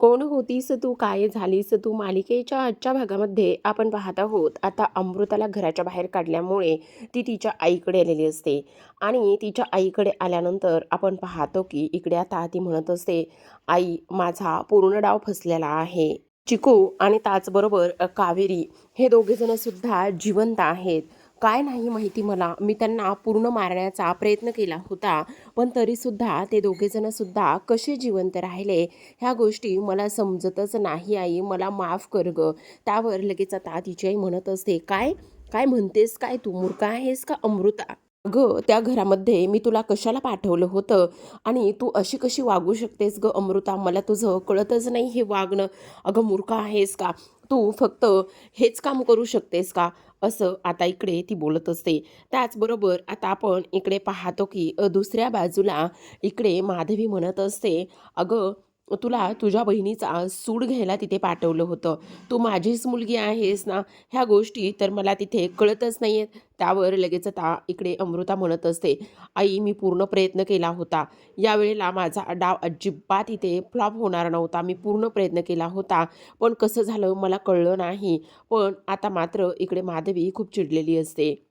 कोण होतीस तू? काय झालीस तू? मालिकेच्या आजच्या भागामध्ये आपण पाहत आहोत. आता अमृताला घराच्या बाहेर काढल्यामुळे ती तिच्या आईकडे आलेली असते. आणि तिच्या आईकडे आल्यानंतर आपण पाहतो की इकडे आता ती म्हणत असते आई माझा पूर्ण डाव फसलेला आहे. चिकू आणि त्याचबरोबर कावेरी हे दोघेजण सुद्धा जिवंत आहेत. काय नाही माहिती मला. मी त्यांना पूर्ण मारण्याचा प्रयत्न केला होता. पण तरीसुद्धा ते दोघेजणंसुद्धा कसे जिवंत राहिले ह्या गोष्टी मला समजतच नाही आई. मला माफ कर ग. त्यावर लगेच आता तिची आई म्हणत असते काय? काय म्हणतेस? काय तू? मूर्खा आहेस का अमृता? अगं त्या घरामध्ये मी तुला कशाला पाठवलं होतं? आणि तू अशी कशी वागू शकतेस ग अमृता? मला तुझं कळतच नाही हे वागणं. अगं मूर्ख आहेस का? तू फक्त हेच काम करू शकतेस का? असं आता इकडे ती बोलत असते. त्याचबरोबर आता आपण इकडे पाहतो की दुसऱ्या बाजूला इकडे माधवी म्हणत असते अगं तुला तुझ्या बहिणीचा सूड घ्यायला तिथे पाठवलं होतं. तू माझीच मुलगी आहेस ना? ह्या गोष्टी तर मला तिथे कळतच नाही आहेत त्यावर लगेच आता इकडे अमृता म्हणत असते. आई मी पूर्ण प्रयत्न केला होता. यावेळेला माझा डाव अजिबात इथे फ्लॉप होणार नव्हता. मी पूर्ण प्रयत्न केला होता. पण कसं झालं मला कळलं नाही. पण आता मात्र इकडे माधवी खूप चिडलेली असते.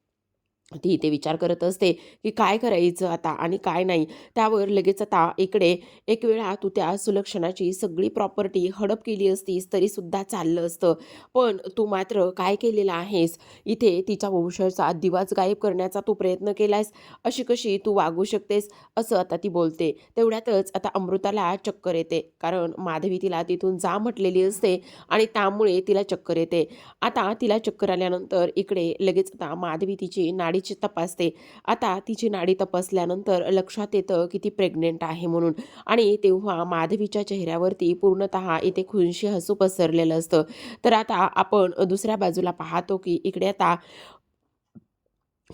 ती इथे विचार करत असते की काय करायचं आता आणि काय नाही. त्यावर लगेच आता इकडे एक वेळा तू त्या सुलक्षणाची सगळी प्रॉपर्टी हडप केली असतीस तरीसुद्धा चाललं असतं. पण तू मात्र काय केलेलं आहेस? इथे तिच्या वंशाचा दिवाच गायब करण्याचा तू प्रयत्न केलायस? अशी कशी तू वागू शकतेस? असं आता ती बोलते. तेवढ्यातच आता अमृताला चक्कर येते. कारण माधवी तिला तिथून जा म्हटलेली असते आणि त्यामुळे तिला चक्कर येते. आता तिला चक्कर आल्यानंतर इकडे लगेच आता माधवी तिची नाडी नाडीची तपासते. आता तिची नाडी तपासल्यानंतर लक्षात येतं की ती प्रेग्नेंट आहे म्हणून. आणि तेव्हा माधवीच्या चेहऱ्यावरती पूर्णतः इथे खुनशी हसू पसरलेलं असतं. तर आता आपण दुसऱ्या बाजूला पाहतो की इकडे आता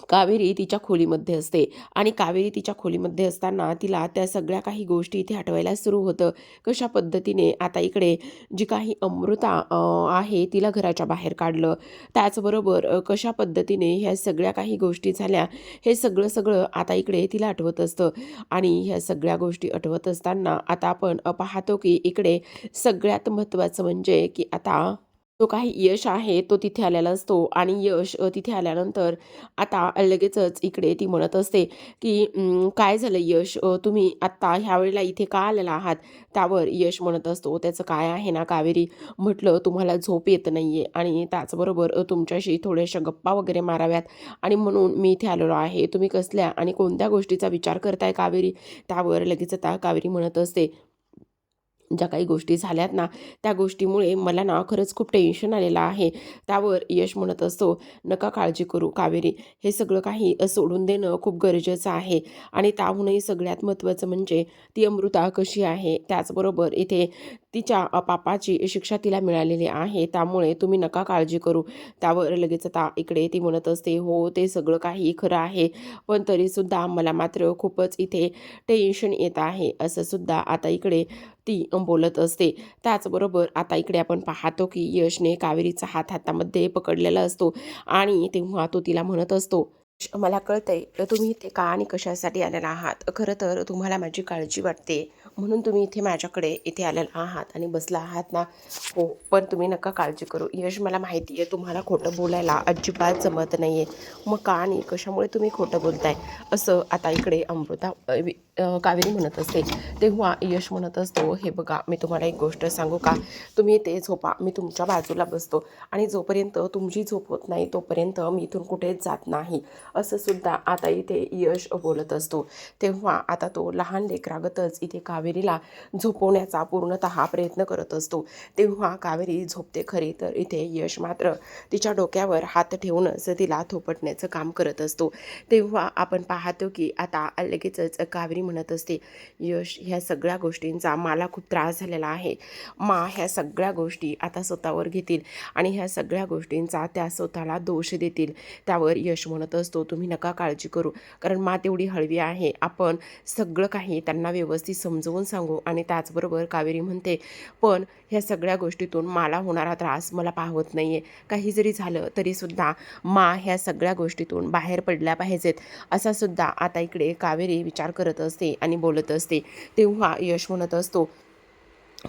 कावेरी तिच्या खोलीमध्ये असते. आणि कावेरी तिच्या खोलीमध्ये असताना तिला त्या सगळ्या काही गोष्टी इथे आठवायला सुरू होतं. कशा पद्धतीने आता इकडे जी काही अमृता आहे तिला घराच्या बाहेर काढलं. त्याचबरोबर कशा पद्धतीने ह्या सगळ्या काही गोष्टी झाल्या हे सगळं सगळं आता इकडे तिला आठवत असतं. आणि ह्या सगळ्या गोष्टी आठवत असताना आता आपण पाहतो की इकडे सगळ्यात महत्त्वाचं म्हणजे की आता जो काही यश आहे तो तिथे आलेला असतो. आणि यश तिथे आल्यानंतर आता लगेचच इकडे ती म्हणत असते की काय झालं यश? तुम्ही आत्ता ह्या वेळेला इथे का आलेला आहात? त्यावर यश म्हणत असतो. त्याचं काय आहे ना कावेरी? म्हटलं तुम्हाला झोप येत नाही आहे आणि त्याचबरोबर तुमच्याशी थोड्याशा गप्पा वगैरे माराव्यात. आणि म्हणून मी इथे आलेलो आहे. तुम्ही कसल्या आणि कोणत्या गोष्टीचा विचार करताय कावेरी? त्यावर लगेच आता कावेरी म्हणत असते ज्या काही गोष्टी झाल्यात ना त्या गोष्टीमुळे मला ना खरंच खूप टेन्शन आलेलं आहे. त्यावर यश म्हणत असतो नका काळजी करू कावेरी. हे सगळं काही सोडून देणं खूप गरजेचं आहे. आणि त्याहूनही सगळ्यात महत्त्वाचं म्हणजे ती अमृता कशी आहे? त्याचबरोबर इथे तिच्या पापाची शिक्षा तिला मिळालेली आहे. त्यामुळे तुम्ही नका काळजी करू. त्यावर लगेच आता इकडे ती म्हणत असते हो ते सगळं काही खरं आहे. पण तरीसुद्धा मला मात्र खूपच इथे टेन्शन येत आहे. असं सुद्धा आता इकडे ती बोलत असते. त्याचबरोबर आता इकडे आपण पाहतो की यशने कावेरीचा हात हातामध्ये पकडलेला असतो आणि तेव्हा तो तिला म्हणत असतो मला कळतंय तुम्ही इथे का आणि कशासाठी आलेला आहात? खरं तर तुम्हाला माझी काळजी वाटते. म्हणून तुम्ही इथे माझ्याकडे इथे आलेला आहात आणि बसला आहात ना? हो पण तुम्ही नका काळजी करू. यश मला माहिती आहे तुम्हाला खोटं बोलायला अजिबात जमत नाही आहे मग का आणि कशामुळे तुम्ही खोटं बोलताय? असं आता इकडे अमृता कावेरी म्हणत असते. तेव्हा यश म्हणत असतो हे बघा मी तुम्हाला एक गोष्ट सांगू का? तुम्ही ते झोपा मी तुमच्या बाजूला बसतो आणि जोपर्यंत तुमची झोप होत नाही तोपर्यंत मी इथून कुठेच जात नाही. असं सुद्धा आता इथे यश बोलत असतो. तेव्हा आता तो लहान लेकरागतच इथे कावेरीला झोपवण्याचा पूर्णतः प्रयत्न करत असतो. तेव्हा कावेरी झोपते खरी तर इथे यश मात्र तिच्या डोक्यावर हात ठेवूनच तिला थोपटण्याचं काम करत असतो. तेव्हा आपण पाहतो की आता लगेचच कावेरी म्हणत असते यश ह्या सगळ्या गोष्टींचा मला खूप त्रास झालेला आहे. मा ह्या सगळ्या गोष्टी आता स्वतःवर घेतील आणि ह्या सगळ्या गोष्टींचा त्या स्वतःला दोष देतील. त्यावर यश म्हणत असतो तुम्ही नका काळजी करू. कारण मा तेवढी हळवी आहे. आपण सगळं काही त्यांना व्यवस्थित समजवून सांगू आणि त्याचबरोबर कावेरी म्हणते पण ह्या सगळ्या गोष्टीतून मला होणारा त्रास मला पाहत नाही आहे काही जरी झालं तरीसुद्धा मा ह्या सगळ्या गोष्टीतून बाहेर पडल्या पाहिजेत. असा सुद्धा आता इकडे कावेरी विचार करत असते. आणि बोलत असते तेव्हा यश म्हणत असतो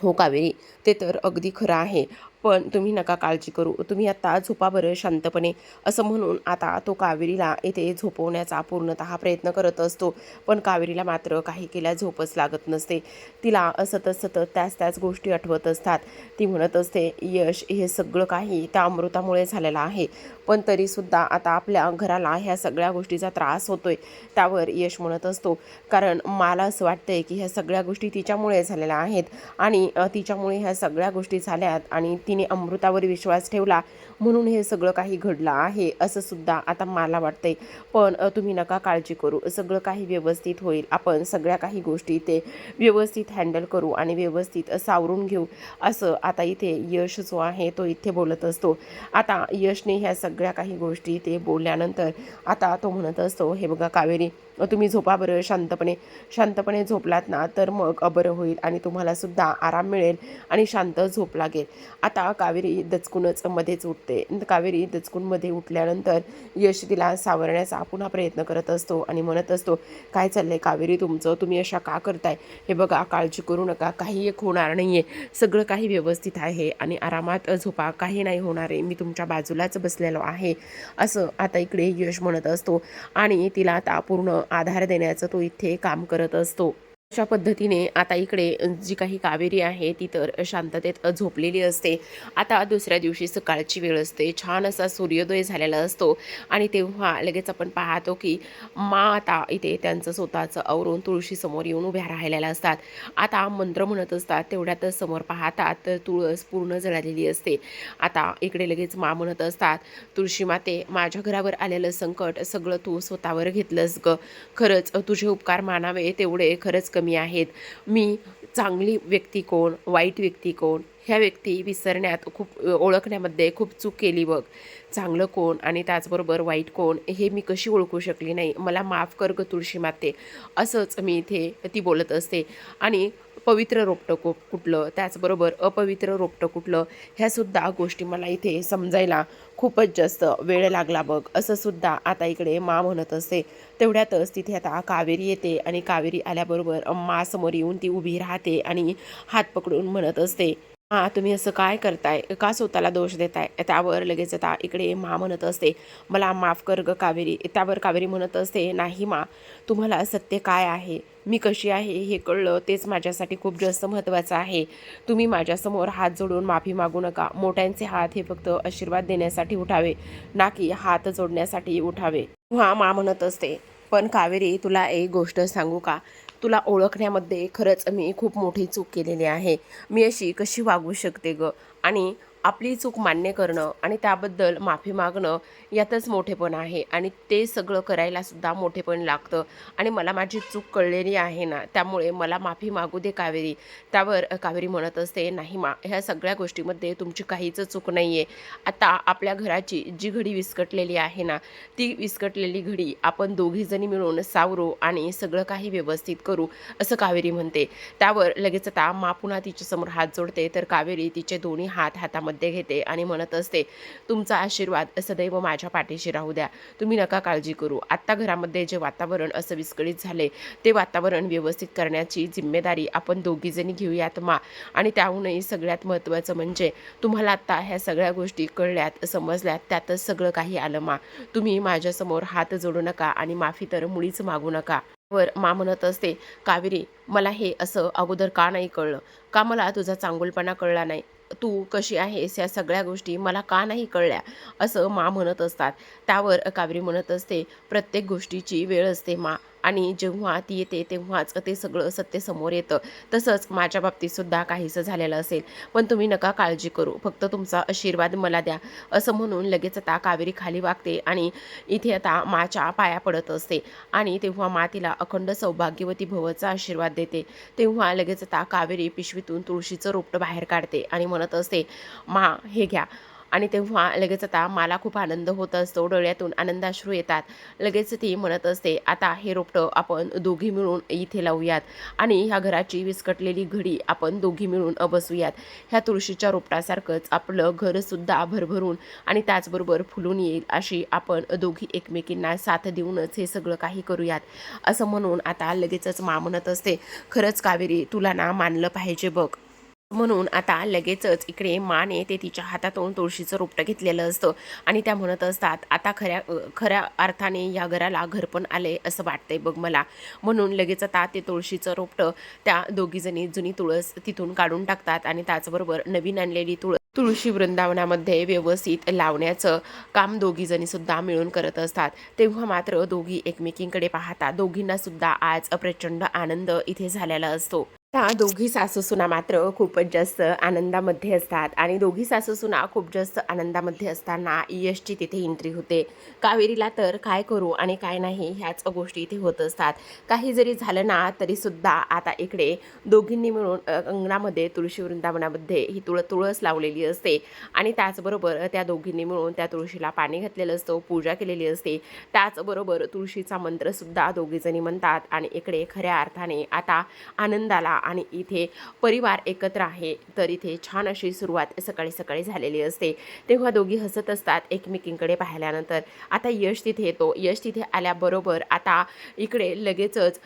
हो कावेरी ते तर अगदी खरं आहे. पण तुम्ही नका काळजी करू. तुम्ही आत्ता झोपा बरं शांतपणे. असं म्हणून आता तो कावेरीला इथे झोपवण्याचा पूर्णतः प्रयत्न करत असतो. पण कावेरीला मात्र काही केल्या झोपच लागत नसते. तिला सतत सतत त्याच त्याच गोष्टी आठवत असतात. ती म्हणत असते यश हे सगळं काही त्या अमृतामुळे झालेलं आहे. पण तरीसुद्धा आता आपल्या घराला ह्या सगळ्या गोष्टीचा त्रास होतोय. त्यावर यश म्हणत असतो. कारण मला असं वाटतंय की ह्या सगळ्या गोष्टी तिच्यामुळे झालेल्या आहेत. आणि तिच्यामुळे ह्या सगळ्या गोष्टी झाल्यात आणि ती तिने अमृतावर विश्वास ठेवला. म्हणून हे सगळं काही घडलं आहे असं सुद्धा आता मला वाटतंय. पण तुम्ही नका काळजी करू. सगळं काही व्यवस्थित होईल. आपण सगळ्या काही गोष्टी ते व्यवस्थित हँडल करू आणि व्यवस्थित सावरून घेऊ असं आता इथे यश जो आहे तो इथे बोलत असतो. आता यशने ह्या सगळ्या काही गोष्टी ते बोलल्यानंतर आता तो म्हणत असतो हे बघा कावेरी तुम्ही झोपा बरं शांतपणे शांतपणे झोपलात ना तर मग बरं होईल आणि तुम्हाला सुद्धा आराम मिळेल आणि शांत झोप लागेल. आता कावेरी दचकूनच मध्येच उठते. कावेरी दचकूनमध्ये उठल्यानंतर यश तिला सावरण्याचा पुन्हा प्रयत्न करत असतो आणि म्हणत असतो काय चाललंय कावेरी तुमचं? तुम्ही अशा का करताय? हे बघा काळजी करू नका. काही एक होणार नाही आहे सगळं काही व्यवस्थित आहे आणि आरामात झोपा काही नाही होणार आहे. मी तुमच्या बाजूलाच बसलेलो आहे. असं आता इकडे यश म्हणत असतो आणि तिला आता पूर्ण आधार देण्याचं तो इथे काम करत असतो. अशा पद्धतीने आता इकडे जी काही कावेरी आहे ती तर शांततेत झोपलेली असते. आता दुसऱ्या दिवशी सकाळची वेळ असते. छान असा सूर्योदय झालेला असतो. आणि तेव्हा लगेच आपण पाहतो की मा आता इथे त्यांचं स्वतःचं आवरून तुळशीसमोर येऊन उभ्या राहिलेल्या असतात. आता मंत्र म्हणत असतात. तेवढ्यातच समोर पाहतात तर तुळस पूर्ण जळालेली असते. आता इकडे लगेच मा म्हणत असतात तुळशी माते माझ्या घरावर आलेलं संकट सगळं तू स्वतःवर घेतलंस ग. खरंच तुझे उपकार मानावे तेवढे खरंच कमी आहेत. मी चांगली व्यक्ती कोण? वाईट व्यक्ती कोण? ह्या व्यक्ती विसरण्यात खूप ओळखण्यामध्ये खूप चूक केली बघ. चांगलं कोण आणि त्याचबरोबर वाईट कोण हे मी कशी ओळखू शकली नाही? मला माफ कर ग तुळशी माते. असंच मी इथे ती बोलत असते. आणि पवित्र रोपटं को कुठलं? त्याचबरोबर अपवित्र रोपटं कुठलं? ह्यासुद्धा गोष्टी मला इथे समजायला खूपच जास्त वेळ लागला बघ. असं सुद्धा आता इकडे मा म्हणत असते. तेवढ्यातच तिथे आता कावेरी येते आणि कावेरी आल्याबरोबर मासमोर येऊन ती उभी राहते आणि हात पकडून म्हणत असते हां तुम्ही असं काय करताय? का स्वतःला दोष देताय? त्यावर लगेच आता इकडे मा म्हणत असते मला माफ कर ग कावेरी. त्यावर कावेरी म्हणत असते नाही मा तुम्हाला सत्य काय आहे? मी कशी आहे हे कळलं तेच माझ्यासाठी खूप जास्त महत्त्वाचं आहे. तुम्ही माझ्यासमोर हात जोडून माफी मागू नका. मोठ्यांचे हात हे फक्त आशीर्वाद देण्यासाठी उठावे ना की हात जोडण्यासाठी उठावे. हा मा म्हणत असते पण कावेरी तुला एक गोष्ट सांगू का? तुला ओळखण्यामध्ये खरंच मी खूप मोठी चूक केलेली आहे. मी अशी कशी वागू शकते ग? आणि आपली चूक मान्य करणं आणि त्याबद्दल माफी मागणं यातच मोठेपण आहे. आणि ते सगळं करायलासुद्धा मोठेपण लागतं. आणि मला माझी चूक कळलेली आहे ना त्यामुळे मला माफी मागू दे कावेरी. त्यावर कावेरी म्हणत असते नाही मा ह्या सगळ्या गोष्टीमध्ये तुमची काहीच चूक नाही आहे आता आपल्या घराची जी घडी विस्कटलेली आहे ना ती विस्कटलेली घडी आपण दोघीजणी मिळून सावरू आणि सगळं काही व्यवस्थित करू असं कावेरी म्हणते. त्यावर लगेच आता मा पुन्हा तिच्यासमोर हात जोडते. तर कावेरी तिचे दोन्ही हात हातामध्ये घेते आणि म्हणत असते तुमचा आशीर्वाद सदैव माझ्या पाठीशी राहू द्या. तुम्ही नका काळजी करू. आत्ता घरामध्ये जे वातावरण असं विस्कळीत झाले ते वातावरण व्यवस्थित करण्याची जिम्मेदारी आपण दोघीजणी घेऊयात मा. आणि त्याहूनही सगळ्यात महत्त्वाचं म्हणजे तुम्हाला आत्ता ह्या सगळ्या गोष्टी कळल्यात समजल्यात त्यातच सगळं काही आलं मा. तुम्ही माझ्यासमोर हात जोडू नका आणि माफी तर मुळीच मागू नका. वर मा म्हणत असते कावेरी मला हे असं अगोदर का नाही कळलं? का मला तुझा चांगुलपणा कळला नाही? तू कशी आहेस या सगळ्या गोष्टी मला का नाही कळल्या? असं मा म्हणत असतात. त्यावर काबरी म्हणत असते प्रत्येक गोष्टीची वेळ असते मा. आणि जेव्हा ती येते तेव्हाच ते सगळं सत्य समोर येतं. तसंच माझ्या बाबतीतसुद्धा काहीसं झालेलं असेल. पण तुम्ही नका काळजी करू. फक्त तुमचा आशीर्वाद मला द्या. असं म्हणून लगेच आता कावेरी खाली वागते आणि इथे आता माच्या पाया पडत असते. आणि तेव्हा मा तिला अखंड सौभाग्यवती भवचा आशीर्वाद देते. तेव्हा लगेच आता कावेरी पिशवीतून तुळशीचं रोपटं बाहेर काढते आणि म्हणत असते मा हे घ्या. आणि तेव्हा लगेच आता मला खूप आनंद होत असतो डोळ्यातून आनंदाश्रू येतात. लगेच ती म्हणत असते आता हे रोपटं आपण दोघी मिळून इथे लावूयात आणि ह्या घराची विस्कटलेली घडी आपण दोघी मिळून बसूयात ह्या तुळशीच्या रोपटासारखंच आपलं घरसुद्धा भरभरून आणि त्याचबरोबर फुलून येईल अशी आपण दोघी एकमेकींना साथ देऊनच हे सगळं काही करूयात. असं म्हणून आता लगेचच मा म्हणत असते खरंच कावेरी तुला ना मानलं पाहिजे बघ. म्हणून आता लगेचच इकडे माने ते तिच्या हातातून तुळशीचं रोपटं घेतलेलं असतं. आणि त्या म्हणत असतात आता खऱ्या खऱ्या अर्थाने या घराला घर पण आले असं वाटतंय बघ मला. म्हणून लगेच आता ते तुळशीचं रोपटं त्या दोघीजणी जुनी तुळस तिथून काढून टाकतात आणि त्याचबरोबर नवीन आणलेली तुळस तुळशी वृंदावनामध्ये व्यवस्थित लावण्याचं काम दोघीजणी सुद्धा मिळून करत असतात. तेव्हा मात्र दोघी एकमेकींकडे पाहता दोघींना सुद्धा आज प्रचंड आनंद इथे झालेला असतो. आता दोघी सासूसुना मात्र खूपच जास्त आनंदामध्ये असतात. आणि दोघी सासूसुना खूप जास्त आनंदामध्ये असताना यशची तिथे एंट्री होते. कावेरीला तर काय करू आणि काय नाही ह्याच गोष्टी इथे होत असतात. काही जरी झालं ना तरीसुद्धा आता इकडे दोघींनी मिळून अंगणामध्ये तुळशी वृंदावनामध्ये ही तुळ तुळस लावलेली असते. आणि त्याचबरोबर त्या दोघींनी मिळून त्या तुळशीला पाणी घातलेलं असतं पूजा केलेली असते. त्याचबरोबर तुळशीचा मंत्रसुद्धा दोघीजणी म्हणतात. आणि इकडे खऱ्या अर्थाने आता आनंदाला आणि इथे परिवार एकत्र आहे तर इथे छान अशी सुरुवात सकाळी सकाळी झालेली असते. तेव्हा दोघी हसत असतात एकमेकींकडे पाहिल्यानंतर. आता यश तिथे येतो. यश तिथे आल्याबरोबर आता इकडे लगेचच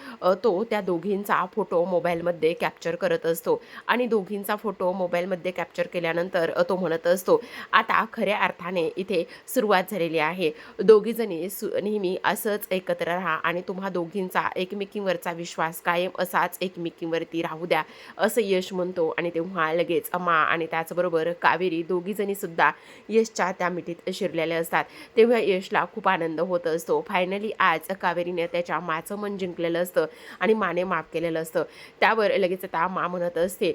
तो त्या दोघींचा फोटो मोबाईलमध्ये कॅप्चर करत असतो. आणि दोघींचा फोटो मोबाईलमध्ये कॅप्चर केल्यानंतर तो म्हणत असतो आता खऱ्या अर्थाने इथे सुरुवात झालेली आहे. दोघीजणी सु नेहमी असंच एकत्र राहा आणि तुम्हा दोघींचा एकमेकींवरचा विश्वास कायम असाच एकमेकींवरती राहा. राहू द्या. असं यश म्हणतो आणि तेव्हा लगेच अम्मा आणि त्याचबरोबर कावेरी दोघीजणीसुद्धा यशच्या त्या मिठीत शिरलेल्या असतात. तेव्हा यशला खूप आनंद होत असतो. फायनली आज कावेरीने त्याच्या माचं मन जिंकलेलं असतं आणि माने माफ केलेलं असतं. त्यावर लगेच आता मा म्हणत असते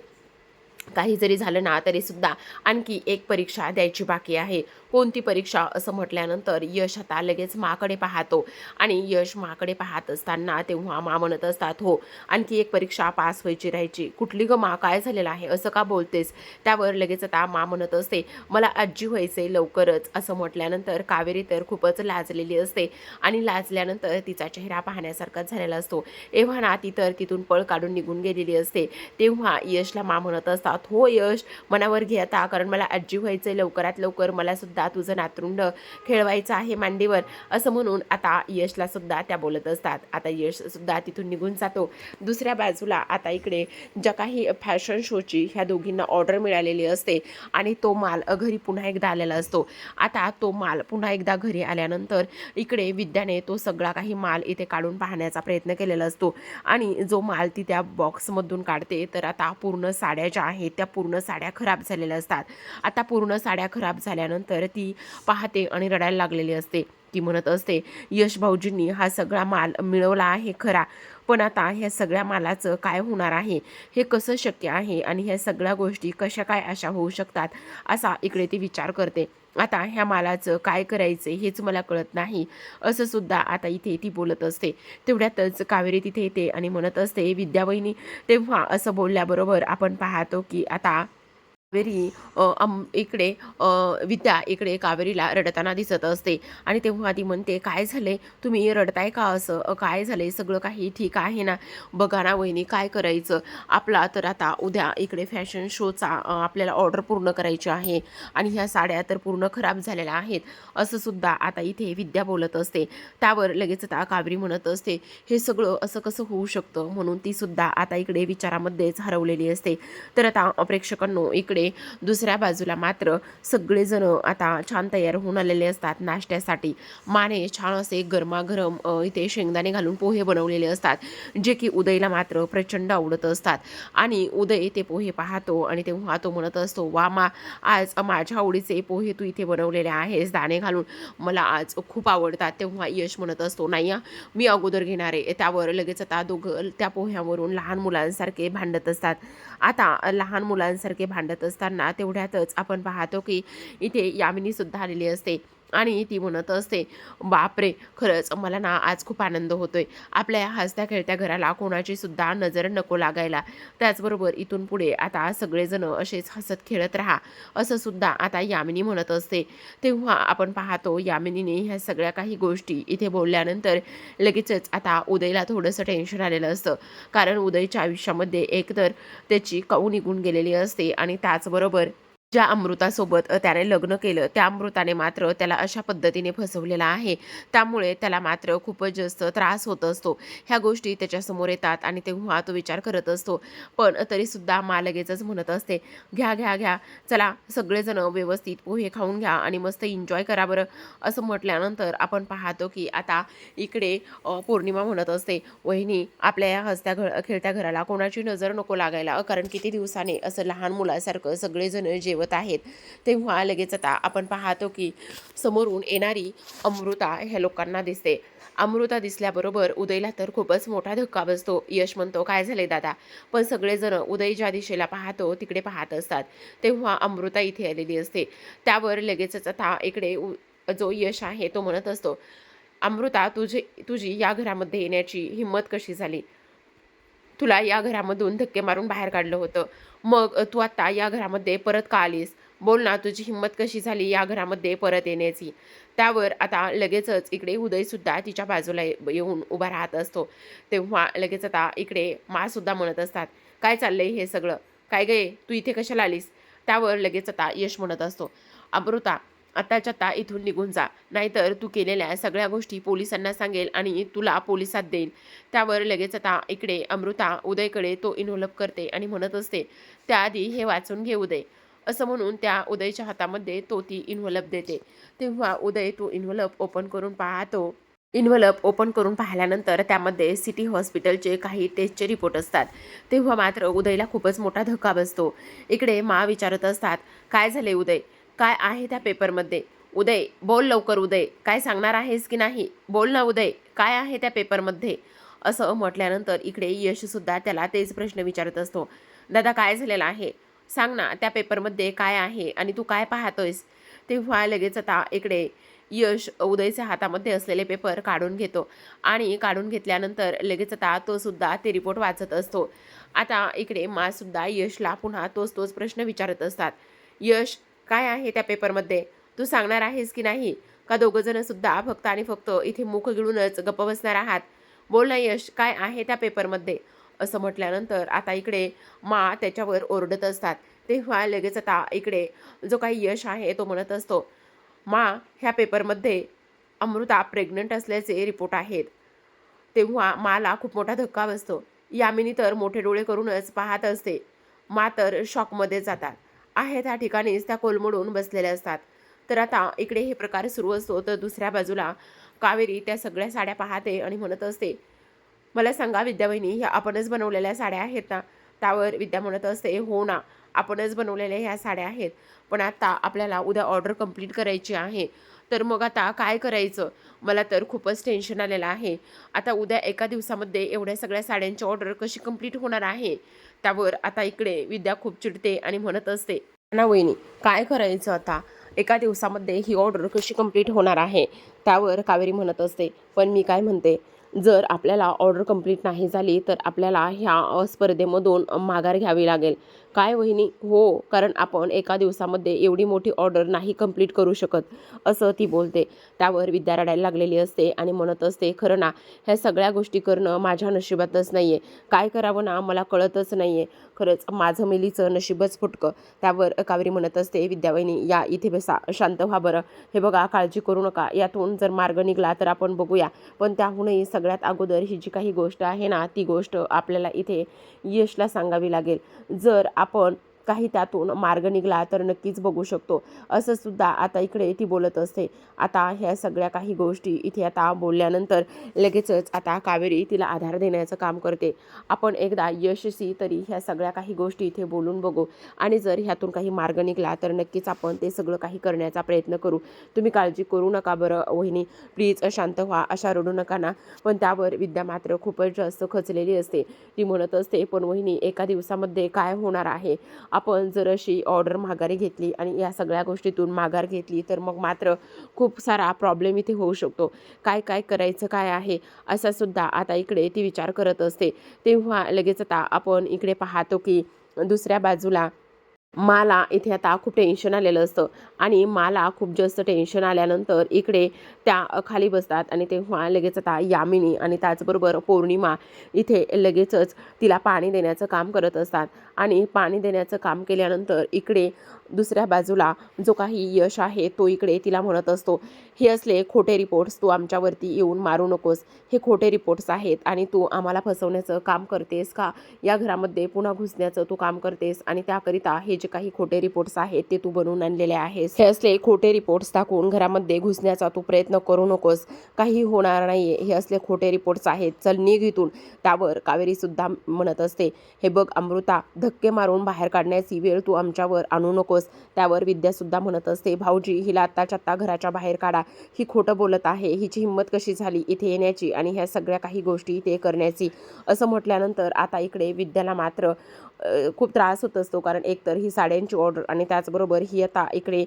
काही जरी झालं ना तरीसुद्धा आणखी एक परीक्षा द्यायची बाकी आहे. कोणती परीक्षा असं म्हटल्यानंतर यश आता लगेच माकडे पाहतो. आणि यश माकडे पाहत असताना तेव्हा मा म्हणत असतात हो आणखी एक परीक्षा पास व्हायची राहायची. कुठली ग मा? काय झालेलं आहे? असं का बोलतेस? त्यावर लगेच आता मा म्हणत असते मला आजी व्हायचे लवकरच. असं म्हटल्यानंतर कावेरी तर खूपच लाजलेली असते आणि लाजल्यानंतर तिचा चेहरा पाहण्यासारखाच झालेला असतो. एव्हा ना ती तर तिथून पळ काढून निघून गेलेली असते. तेव्हा यशला मा म्हणत असतात हो यश मनावर घे आता कारण मला आजी व्हायचं लवकरात लवकर. मला सुद्धा तुझं नातरुंड खेळवायचं आहे मांडीवर असं म्हणून आता यशला सुद्धा त्या बोलत असतात. आता यश सुद्धा तिथून निघून जातो. दुसऱ्या बाजूला आता इकडे ज्या काही फॅशन शोची ह्या दोघींना ऑर्डर मिळालेली असते आणि तो माल घरी पुन्हा एकदा आलेला असतो. आता तो माल पुन्हा एकदा घरी आल्यानंतर इकडे विद्याने तो सगळा काही माल इथे काढून पाहण्याचा प्रयत्न केलेला असतो. आणि जो माल ती त्या बॉक्समधून काढते तर आता पूर्ण साड्या ज्या आहेत त्या पूर्ण साड्या खराब झालेल्या असतात. आता पूर्ण साड्या खराब झाल्यानंतर ती पाहते आणि रडायला लागलेली असते. ती म्हणत असते यश भाऊजींनी हा सगळा माल मिळवला आहे खरा पण आता ह्या सगळ्या मालाचं काय होणार आहे? हे कसं शक्य आहे? आणि ह्या सगळ्या गोष्टी कशा काय अशा होऊ शकतात? असा इकडे ती विचार करते. आता ह्या मालाचं काय करायचं हेच मला कळत नाही. असं सुद्धा आता इथे ती बोलत असते. तेवढ्यातच कावेरी तिथे येते आणि म्हणत असते विद्यावहिनी तेव्हा असं बोलल्याबरोबर आपण पाहतो की आता कावेरी आम इकडे विद्या इकडे कावेरीला रडताना दिसत असते. आणि तेव्हा ती म्हणते काय झाले? तुम्ही रडताय का असं? काय झाले? सगळं काही ठीक आहे ना? बघा ना वहिनी काय करायचं? आपला तर आता उद्या इकडे फॅशन शोचा आपल्याला ऑर्डर पूर्ण करायची आहे. आणि ह्या साड्या तर पूर्ण खराब झालेल्या आहेत. असं सुद्धा आता इथे विद्या बोलत असते. त्यावर लगेच आता कावेरी म्हणत असते हे सगळं असं कसं होऊ शकतं? म्हणून ती सुद्धा आता इकडे विचारामध्येच हरवलेली असते. तर आता प्रेक्षकांनो इकडे दुसऱ्या बाजूला मात्र सगळेजण आता छान तयार होऊन आलेले असतात नाश्त्यासाठी. माने छान असे गरमागरम इथे शेंगदाणे घालून पोहे बनवलेले असतात जे की उदयला मात्र प्रचंड आवडत असतात. आणि उदय ते पोहे पाहतो आणि तेव्हा तो म्हणत असतो वा मा आज माझ्या आवडीचे पोहे तू इथे बनवलेले आहेस दाणे घालून मला आज खूप आवडतात. तेव्हा यश म्हणत असतो नाही मी अगोदर घेणार आहे. त्यावर लगेच आता दोघं त्या पोह्यावरून लहान मुलांसारखे भांडत असतात. आता लहान मुलांसारखे भांडत असतात असताना तेवढ्यातच आपण पाहतो की इथे यामिनी सुद्धा आलेली असते. आणि ती म्हणत असते बापरे खरंच मला ना आज खूप आनंद होतोय. आपल्या हसत्या खेळत्या घराला कोणाची सुद्धा नजर नको लागायला. त्याचबरोबर इथून पुढे आता सगळेजण असेच हसत खेळत राहा. असं सुद्धा आता यामिनी म्हणत असते. तेव्हा आपण पाहतो यामिनीने ह्या सगळ्या काही गोष्टी इथे बोलल्यानंतर लगेचच आता उदयला थोडंसं टेन्शन आलेलं असतं. कारण उदयच्या आयुष्यामध्ये एकतर त्याची कऊ निघून गेलेली असते आणि त्याचबरोबर ज्या अमृतासोबत त्याने लग्न केलं त्या अमृताने मात्र त्याला अशा पद्धतीने फसवलेला आहे. त्यामुळे त्याला मात्र खूपच जास्त त्रास होत असतो. ह्या गोष्टी त्याच्यासमोर येतात आणि तेव्हा तो विचार करत असतो. पण तरीसुद्धा मा लगेचच म्हणत असते घ्या घ्या घ्या चला सगळेजण व्यवस्थित पोहे खाऊन घ्या आणि मस्त एन्जॉय करा बरं. असं म्हटल्यानंतर आपण पाहतो की आता इकडे पौर्णिमा म्हणत असते वहिनी आपल्या या हसत्या घ खेळत्या घराला कोणाची नजर नको लागायला कारण किती दिवसाने असं लहान मुलासारखं सगळेजण जेवत आहेत. तेव्हा लगेच आता आपण पाहतो की समोरून येणारी अमृता ह्या लोकांना दिसते. अमृता दिसल्याबरोबर उदयला तर खूपच मोठा धक्का बसतो. यश म्हणतो काय झाले दादा? पण सगळेजण उदय ज्या दिशेला पाहतो तिकडे पाहत असतात. तेव्हा अमृता इथे आलेली असते. त्यावर लगेचच आता इकडे जो यश आहे तो म्हणत असतो अमृता तुझे तुझी या घरामध्ये येण्याची हिंमत कशी झाली? तुला या घरामधून धक्के मारून बाहेर काढलं होतं. मग तू आता या घरामध्ये परत का आलीस? बोल ना तुझी हिंमत कशी झाली या घरामध्ये परत येण्याची? त्यावर आता लगेचच इकडे उदयसुद्धा तिच्या बाजूला येऊन उभा राहत असतो. तेव्हा लगेच आता इकडे मासुद्धा म्हणत असतात काय चाललंय हे सगळं? काय गे तू इथे कशाला आलीस? त्यावर लगेच आता यश म्हणत असतो. अमृता आताच्या आता इथून निघून जा. नाहीतर तू केलेल्या सगळ्या गोष्टी पोलिसांना सांगेल आणि तुला पोलिसात देईल. त्यावर लगेच आता इकडे अमृता उदयकडे तो इन्व्हॉल्व करते आणि म्हणत असते त्याआधी हे वाचून घेऊ दे. असं म्हणून त्या उदयच्या हातामध्ये तो ती इन्व्हलप देते. तेव्हा उदय तो इन्व्हॉल्व ओपन करून पाहतो. इन्व्हलप ओपन करून पाहिल्यानंतर त्यामध्ये सिटी हॉस्पिटलचे काही टेस्टचे रिपोर्ट असतात. तेव्हा मात्र उदयला खूपच मोठा धक्का बसतो. इकडे मा विचारत असतात काय झाले उदय? काय आहे त्या पेपरमध्ये? उदय बोल लवकर उदय. काय सांगणार आहेस की नाही? बोल ना उदय. काय आहे त्या पेपरमध्ये? असं म्हटल्यानंतर इकडे यशसुद्धा त्याला तेच प्रश्न विचारत असतो. दादा काय झालेलं आहे? सांग ना त्या पेपरमध्ये काय आहे आणि तू काय पाहतोयस? तेव्हा लगेच आता इकडे यश उदयच्या हातामध्ये असलेले पेपर काढून घेतो आणि काढून घेतल्यानंतर लगेच आता तो सुद्धा ते रिपोर्ट वाचत असतो. आता इकडे मासुद्धा यशला पुन्हा तोच तोच प्रश्न विचारत असतात. यश काय आहे त्या पेपरमध्ये? तू सांगणार आहेस की नाही? का दोघंजणं सुद्धा फक्त आणि फक्त इथे मुख गिळूनच गप्प बसणार आहात? बोल ना यश काय आहे त्या पेपरमध्ये? असं म्हटल्यानंतर आता इकडे मा त्याच्यावर ओरडत असतात. तेव्हा लगेच आता इकडे जो काही यश आहे तो म्हणत असतो मा ह्या पेपरमध्ये अमृता प्रेग्नंट असल्याचे रिपोर्ट आहेत. तेव्हा माला खूप मोठा धक्का बसतो. यामिनी तर मोठे डोळे करूनच पाहत असते. मा तर शॉकमध्ये जातात. आहे त्या ठिकाणीच त्या कोलमडून बसलेल्या असतात. तर आता इकडे हे प्रकार सुरू असतो. तर दुसऱ्या बाजूला कावेरी त्या सगळ्या साड्या पाहते आणि म्हणत असते मला सांगा विद्यावहिनी ह्या आपणच बनवलेल्या साड्या आहेत ना? त्यावर विद्या म्हणत असते हो ना आपणच बनवलेल्या ह्या साड्या आहेत. पण आता आपल्याला उद्या ऑर्डर कंप्लीट करायची आहे. तर मग आता काय करायचं? मला तर खूपच टेन्शन आलेलं आहे. आता उद्या एका दिवसामध्ये एवढ्या सगळ्या साड्यांची ऑर्डर कशी कंप्लीट होणार आहे? त्यावर आता इकडे विद्या खूप चिडते आणि म्हणत असते ना वहिनी काय करायचं आता? एका दिवसामध्ये ही ऑर्डर कशी कंप्लीट होणार आहे? त्यावर कावेरी म्हणत असते पण मी काय म्हणते जर आपल्याला ऑर्डर कंप्लीट नाही झाली तर आपल्याला ह्या स्पर्धेमधून माघार घ्यावी लागेल. काय वहिनी? हो कारण आपण एका दिवसामध्ये एवढी मोठी ऑर्डर नाही कंप्लीट करू शकत असं ती बोलते. त्यावर विद्या रडायला लागलेली असते आणि म्हणत असते खरं ना ह्या सगळ्या गोष्टी करणं माझ्या नशिबातच नाही आहे काय करावं ना मला कळतच नाही आहे खरंच माझं मिलीचं नशीबच फुटकं. त्यावर कावेरी म्हणत असते विद्यावहिनी या इथे बसा. शांत व्हा बरं. हे बघा काळजी करू नका. यातून जर मार्ग निघाला तर आपण बघूया. पण त्याहूनही सगळ्यात अगोदर ही जी काही गोष्ट आहे ना ती गोष्ट आपल्याला इथे यशला सांगावी लागेल. जर आपण काही त्यातून मार्ग निघाला तर नक्कीच बघू शकतो. असं सुद्धा आता इकडे ती बोलत असते. आता ह्या सगळ्या काही गोष्टी इथे आता बोलल्यानंतर लगेचच आता कावेरी तिला आधार देण्याचं काम करते. आपण एकदा यशस्वी तरी ह्या सगळ्या काही गोष्टी इथे बोलून बघू. आणि जर ह्यातून काही मार्ग निघाला तर नक्कीच आपण ते सगळं काही करण्याचा प्रयत्न करू. तुम्ही काळजी करू नका बरं वहिनी. प्लीज शांत व्हा अशा रडू नका ना. पण त्यावर विद्या मात्र खूपच जास्त खचलेली असते. ती म्हणत असते पण वहिनी एका दिवसामध्ये काय होणार आहे? आपण जर अशी ऑर्डर माघारी घेतली आणि या सगळ्या गोष्टीतून माघार घेतली तर मग मात्र खूप सारा प्रॉब्लेम इथे होऊ शकतो. काय काय करायचं काय आहे असा सुद्धा आता इकडे ती विचार करत असते. तेव्हा लगेच आता आपण इकडे पाहतो की दुसऱ्या बाजूला मला इथे आता खूप टेन्शन आलेलं असतं. आणि मला खूप जास्त टेन्शन आल्यानंतर इकडे त्या खाली बसतात आणि तेव्हा लगेच आता यामिनी आणि त्याचबरोबर पौर्णिमा इथे लगेचच तिला पाणी देण्याचं काम करत असतात. आणि पाणी देण्याचं काम केल्यानंतर इकडे दुसऱ्या बाजूला जो काही यश आहे तो इकडे तिला म्हणत असतो हे असले खोटे रिपोर्ट्स तू आमच्यावरती येऊन मारू नकोस. हे खोटे रिपोर्ट्स आहेत आणि तू आम्हाला फसवण्याचं काम करतेस का? या घरामध्ये पुन्हा घुसण्याचं तू काम करतेस आणि त्याकरिता हे जे काही खोटे रिपोर्ट्स आहेत ते तू बनवून आणलेले आहेस. हे असले खोटे रिपोर्ट्स टाकून घरामध्ये घुसण्याचा तू प्रयत्न करू नकोस. काही होणार नाही हे असले खोटे रिपोर्ट्स आहेत. चल निघ इथून. त्यावर कावेरीसुद्धा म्हणत असते हे बघ अमृता धक्के मारून बाहेर काढण्याची वेळ तू आमच्यावर आणू नकोस. त्यावर विद्यासुद्धा म्हणत असते भाऊजी हिला आत्ताच्या आत्ता घराच्या बाहेर काढा. ही खोटं बोलत आहे. हिची हिंमत कशी झाली इथे येण्याची आणि ह्या सगळ्या काही गोष्टी इथे करण्याची? असं म्हटल्यानंतर आता इकडे विद्याला मात्र खूप त्रास होत असतो. कारण एकतर ही साड्यांची ऑर्डर आणि त्याचबरोबर ही आता इकडे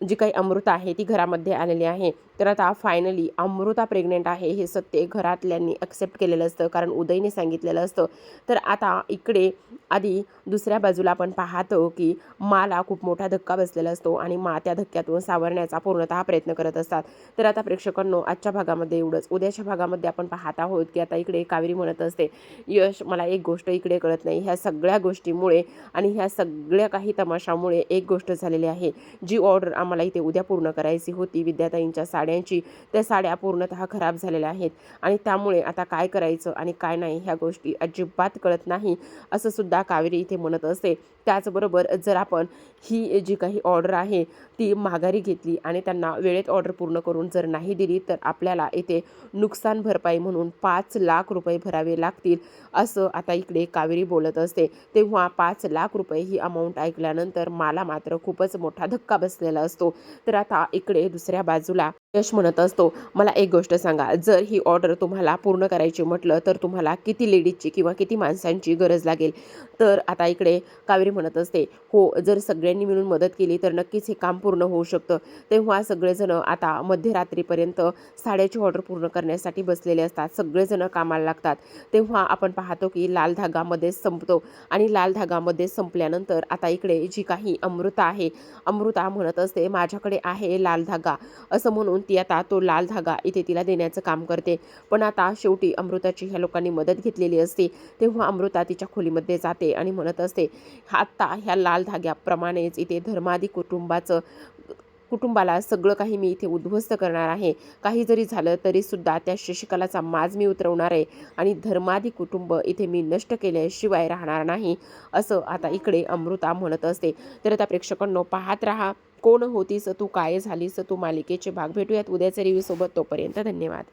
जी काही अमृता आहे ती घरामध्ये आलेली आहे. तर आता फायनली अमृता प्रेग्नेंट आहे हे सत्य घरातल्यांनी ॲक्सेप्ट केलेलं असतं कारण उदयने सांगितलेलं असतं. तर आता इकडे आधी दुसऱ्या बाजूला आपण पाहतो की माला खूप मोठा धक्का बसलेला असतो आणि मा त्या धक्क्यातून सावरण्याचा पूर्णतः प्रयत्न करत असतात. तर आता प्रेक्षकांनो आजच्या भागामध्ये एवढंच. उद्याच्या भागामध्ये आपण पाहत आहोत की आता इकडे कावेरी म्हणत असते यश मला एक गोष्ट इकडे कळत नाही. ह्या सगळ्या गोष्टीमुळे आणि ह्या सगळ्या काही तमाशामुळे एक गोष्ट झालेली आहे. जी ऑर्डर आम्हाला इथे उद्या पूर्ण करायची होती विद्याताईंच्या साड्यांची त्या साड्या पूर्णतः खराब झालेल्या आहेत. आणि त्यामुळे आता काय करायचं आणि काय नाही ह्या गोष्टी अजिबात कळत नाही असं सुद्धा कावेरी इथे म्हणत असते. त्याचबरोबर जर आपण ही जी काही ऑर्डर आहे ती माघारी घेतली आणि त्यांना वेळेत ऑर्डर पूर्ण करून जर नाही दिली तर आपल्याला इथे नुकसान भरपाई म्हणून पाच लाख रुपये भरावे लागतील असं आता इकडे कावेरी बोलत असते. तेव्हा पाच लाख रुपये ही अमाऊंट ऐकल्यानंतर मला मात्र खूपच मोठा धक्का बसलेला असतो. तर आता इकडे दुसऱ्या बाजूला यश म्हणत असतो. मला एक गोष्ट सांगा. जर ही ऑर्डर तुम्हाला पूर्ण करायची म्हटलं तर तुम्हाला किती लेडीजची किंवा किती माणसांची गरज लागेल? तर आता इकडे कावेरी म्हणत असते हो जर सगळ्यांनी मिळून मदत केली तर नक्कीच हे काम पूर्ण होऊ शकतं. तेव्हा सगळेजण आता मध्यरात्रीपर्यंत साड्याची ऑर्डर पूर्ण करण्यासाठी बसलेले असतात. सगळेजण कामाला लागतात. तेव्हा आपण पाहतो की लाल धागामध्ये संपतो आणि लाल धागामध्ये संपल्यानंतर आता इकडे जी काही अमृता आहे अमृता म्हणत असते माझ्याकडे आहे लाल धागा. असं म्हणून ती आता तो लाल धागा इथे तिला देण्याचं काम करते. पण आता शेवटी अमृताची ह्या लोकांनी मदत घेतलेली असते. तेव्हा अमृता तिच्या खोलीमध्ये जाते आणि म्हणत असते आत्ता ह्या लाल धाग्याप्रमाणेच इथे धर्मादी कुटुंबाचं कुटुंबाला सगळं काही मी इथे उद्ध्वस्त करणार आहे. काही जरी झालं तरी सुद्धा त्या शशिकलाचा माज मी उतरवणार आहे आणि धर्मादी कुटुंब इथे मी नष्ट केल्याशिवाय राहणार नाही असं आता इकडे अमृता म्हणत असते. तर आता प्रेक्षकांनो पाहत राहा. कोण होतीस? तू काय झालीस? तू मालिकेचे भाग भेटूयात. उद्याच्या रिव्ह्यूसोबत तोपर्यंत धन्यवाद.